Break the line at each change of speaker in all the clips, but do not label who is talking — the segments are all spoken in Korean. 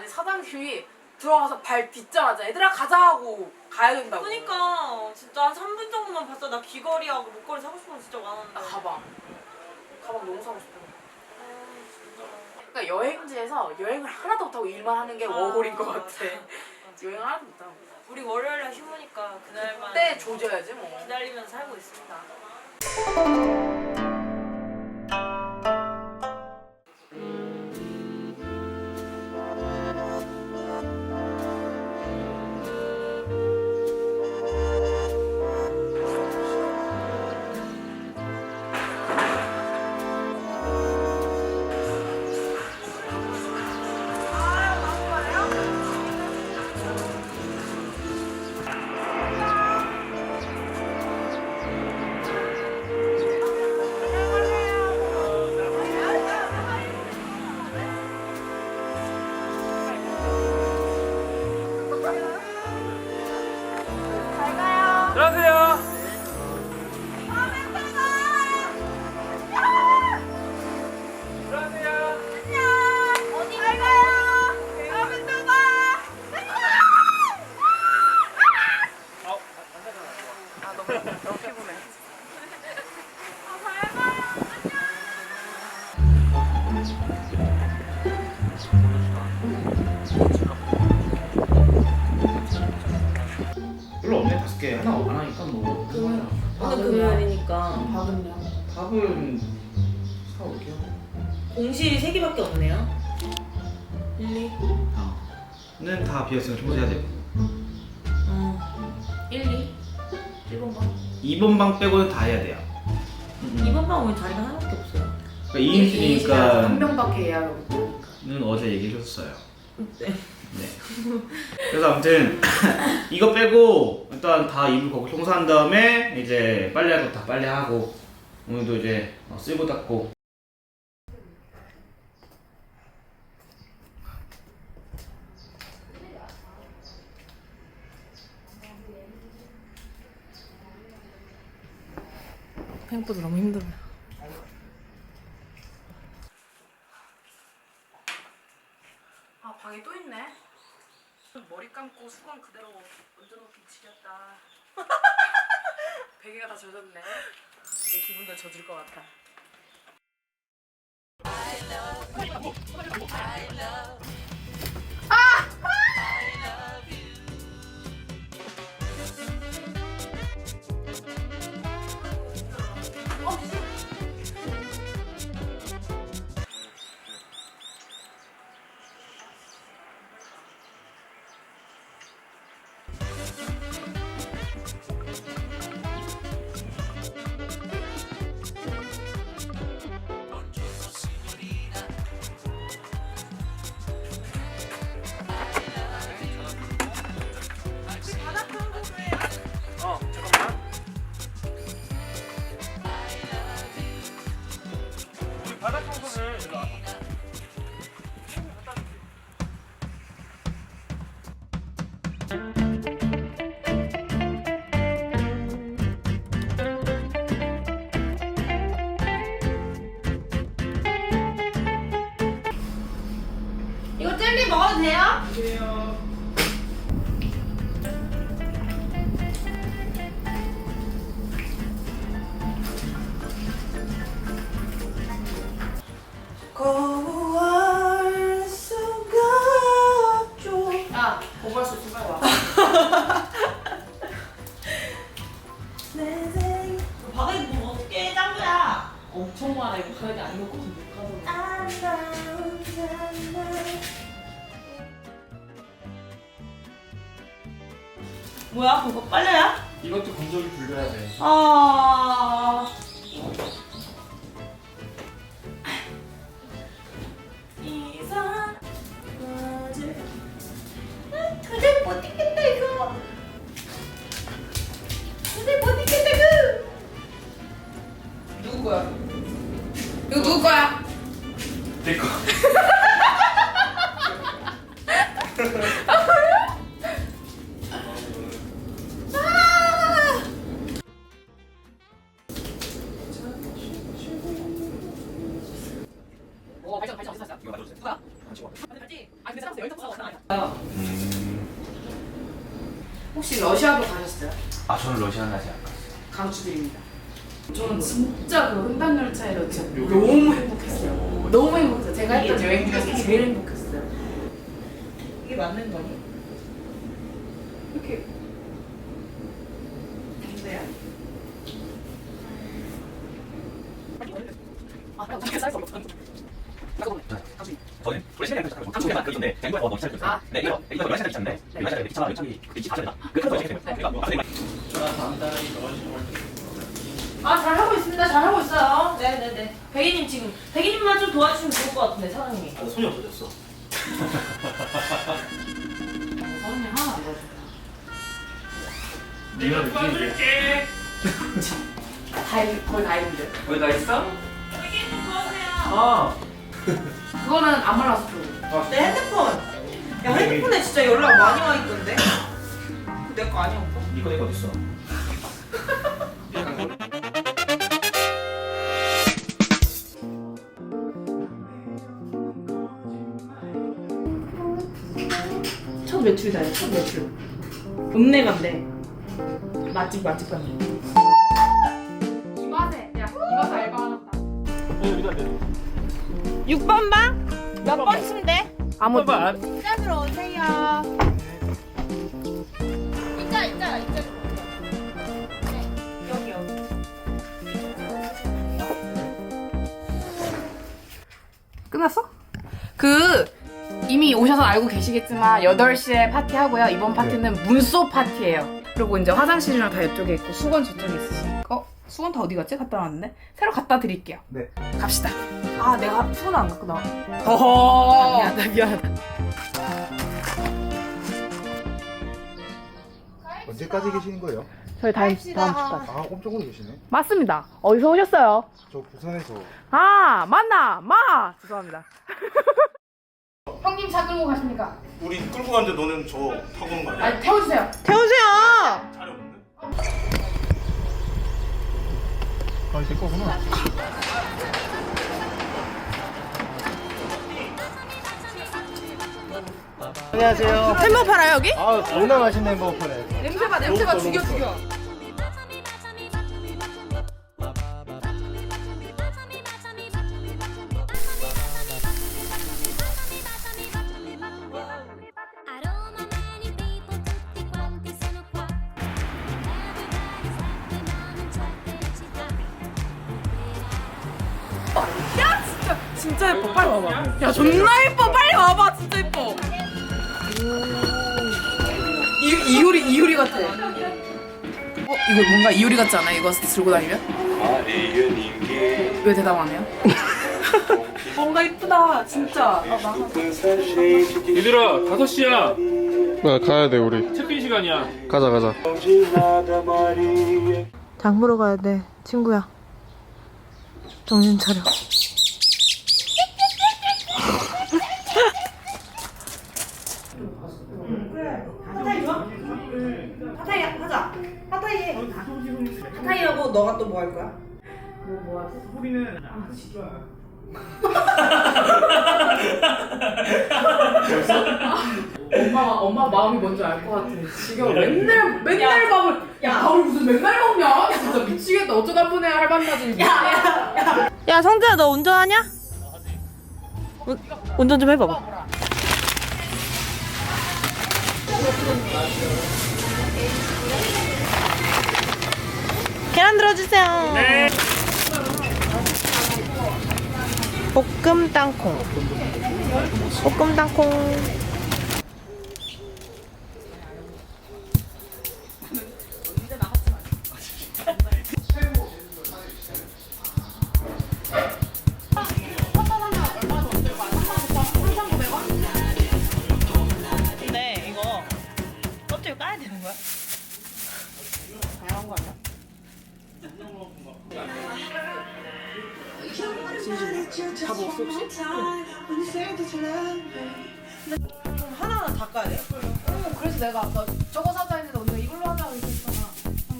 아니 사장님이 들어가서 발 딛자마자 얘들아 가자 하고 가야 된다고.
그니까 진짜 한 3분 정도만 봤어. 나 귀걸이하고 목걸이 사고 싶은 거 진짜 많았는데.
나 가방. 가방 너무 사고 싶어.
아, 진짜.
그러니까 여행지에서 여행을 하나도 못하고 일만 하는 게 워홀인 것 같아.
맞아.
여행 하나도 못하고.
우리 월요일날 휴무니까 그날만
그때 조져야지 뭐.
기다리면서 살고 있습니다.
개 하나 안 하니까 뭐
오늘 금요일이니까
밥은요?
밥은 사올게요
공실이 3개밖에 없네요. 1, 2,
는다 비었으면 청소해야 되고
어. 1, 2, 1번 방.
2번 방 빼고는 다 해야 돼요
2번 방 오늘 자리가 하나밖에 없어요.
그러니까 2인실이니까
한 명밖에 예약을 못 하니까.
는 어제 얘기해줬어요
네.
네 그래서 아무튼 이거 빼고 일단 다 이불 거고 청소한 다음에 이제 빨래 할 거 다 빨래 하고 오늘도 이제 어, 쓸고 닦고
생각보다 너무 힘들어요.
아 방에 또 있네. 머리 감고 수건 그대로 얹어놓기 지겹다. 베개가 다 젖었네. 내 기분도 젖을 것 같아.
뭐야 그거 빨래야?
이것도 건조기 불려야 돼.
아. 이상. 아, 도저히 못 있겠다 이거. 도저히 못 있겠다 그.
누구 거야? 이거 누구 거야?
내 거.
혹시 러시아도 가셨어요?
아 저는 러시아는 아직 안 갔어요.
강추드립니다. 저는 진짜 그 횡단 열차에서 진짜 너무 행복했어요. 너무 행복했어요. 제가 했던 여행 중에서 제일 행복했어요.
이게 맞는 거니?
이렇게 근데요? 아, 어떻게 쌀수 없어.
저는 원래 시간이 안 걸렸어요. 한국에만 그 있는데 대구에서 뭐 시작을 했어요. 네, 이거 이거 시작이 있었는데 원래 시작이 기차가 연착이 그 기차 자체가 그 카드 시작이 됐어요. 그러니까 뭐 아무튼
아 잘하고 있습니다. 잘하고 있어요.
네네네. 백이님 지금 백이님만 좀 도와주시면 좋을 것 같은데 사장님이.
손이 없어졌어.
선생님 하나 안
내가 도와줄게.
다 했- 거의 다 했는데.
거기 다 있어?
백이님 도와주세요.
아.
그거는 안 말라서 줘.
내 핸드폰. 야 핸드폰에 진짜 연락 많이 와 있던데. 내 거 아니야 오빠?
이거 내가 어딨어?
첫 매출이다. 첫 매출.
읍내간데.
맛집 맛집 갔네.
6번 방? 몇번 돼?
아무.
봐봐.
이쪽으로 오세요. 이쪽 이쪽 이쪽으로.
여기 여기.
끝났어? 그 이미 오셔서 알고 계시겠지만 8시에 파티하고요. 이번 파티는 문소 파티예요. 그리고 이제 화장실이랑 다 이쪽에 있고 수건 저쪽에 있으시니까 어? 수건 다 어디 갔지? 갖다 놨는데? 새로 갖다 드릴게요.
네.
갑시다. 아 내가 수건 안 갖고 나와.
허허.
미안하다 미안하다.
언제까지 계시는 거예요?
저희 다음 다음 주까지.
아, 엄청 오래 계시네.
맞습니다. 어디서 오셨어요?
저 부산에서
아 맞나 마 죄송합니다. 형님 차 끌고 가십니까?
우리 끌고 갔는데 너는 저 타고 오는 거 아니야?
아 태워주세요.
태우세요.
차려 없는데? 아, 내 거구나. 안녕하세요.
햄버거 팔아요 여기?
아, 존나 맛있는 햄버거 파네.
냄새 봐 냄새 봐 죽여 죽여. 진짜 예뻐 빨리 와봐. 야 존나 예뻐 빨리 와봐 진짜 예뻐. 이 이효리 이효리 같아. 어 이거 뭔가 이효리 같지 않아? 이거 들고 다니면? 왜 대답 안 해요? 뭔가 이쁘다 진짜. 아, 나
얘들아, 5시야.
나 가야 돼, 우리.
체크인 시간이야.
가자, 가자.
장 보러 가야 돼 친구야. 정신 차려. 파타이 하자. 파타이 해. 파타이 하고 뭐 할 거야?
엄마가 엄마 마음이 뭔지 알 것 같아. 지금 맨날 맨날 밥을 야 밥을 무슨 맨날 먹냐? 진짜 미치겠다. 어쩌다 보네 할 만나지.
야 성재야 너 운전하냐? 운, 운전 좀 해봐봐. 계란 들어주세요. 볶음 땅콩. 볶음 땅콩. 다뭐 하나하나 닦아야 돼?
응, 그래서 내가 아까 저거 사자 했는데 언니가 이걸로 하자고 했잖아.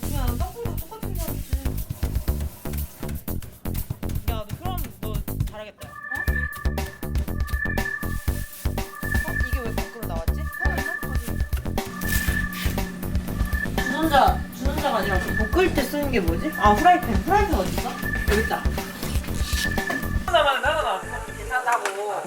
그냥 떡국도 똑같은 거 같지. 야, 너 그럼 너 잘하겠다. 어? 어? 이게 왜 밖으로 나왔지? 살아있나? 어디? 주전자 볶을 때 쓰는 게 뭐지? 아 후라이팬 후라이팬 어디 있어? 여기 있다. 하나만 하나 괜찮다고.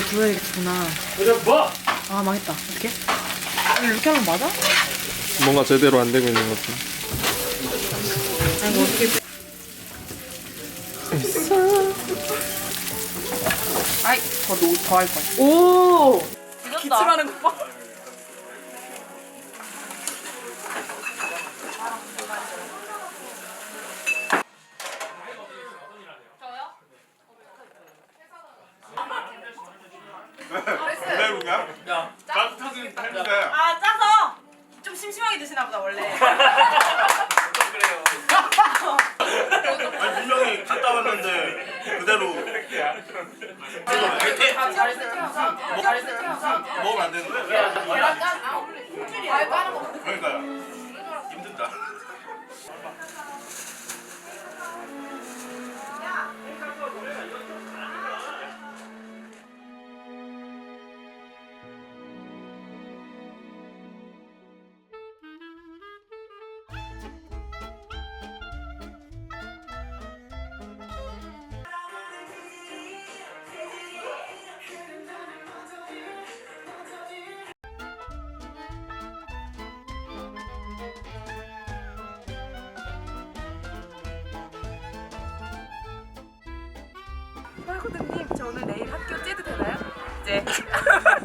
먼저 부어야겠구나.
그래 뭐?
아 망했다. 어떻게? 이렇게 하면 맞아?
뭔가 제대로 안 되고 있는 것 같아.
아 이거 어떻게?
아이 더더할 거야.
오. 기침하는 거 봐.
헐코드님 저 오늘 내일 학교 째도 되나요? 이제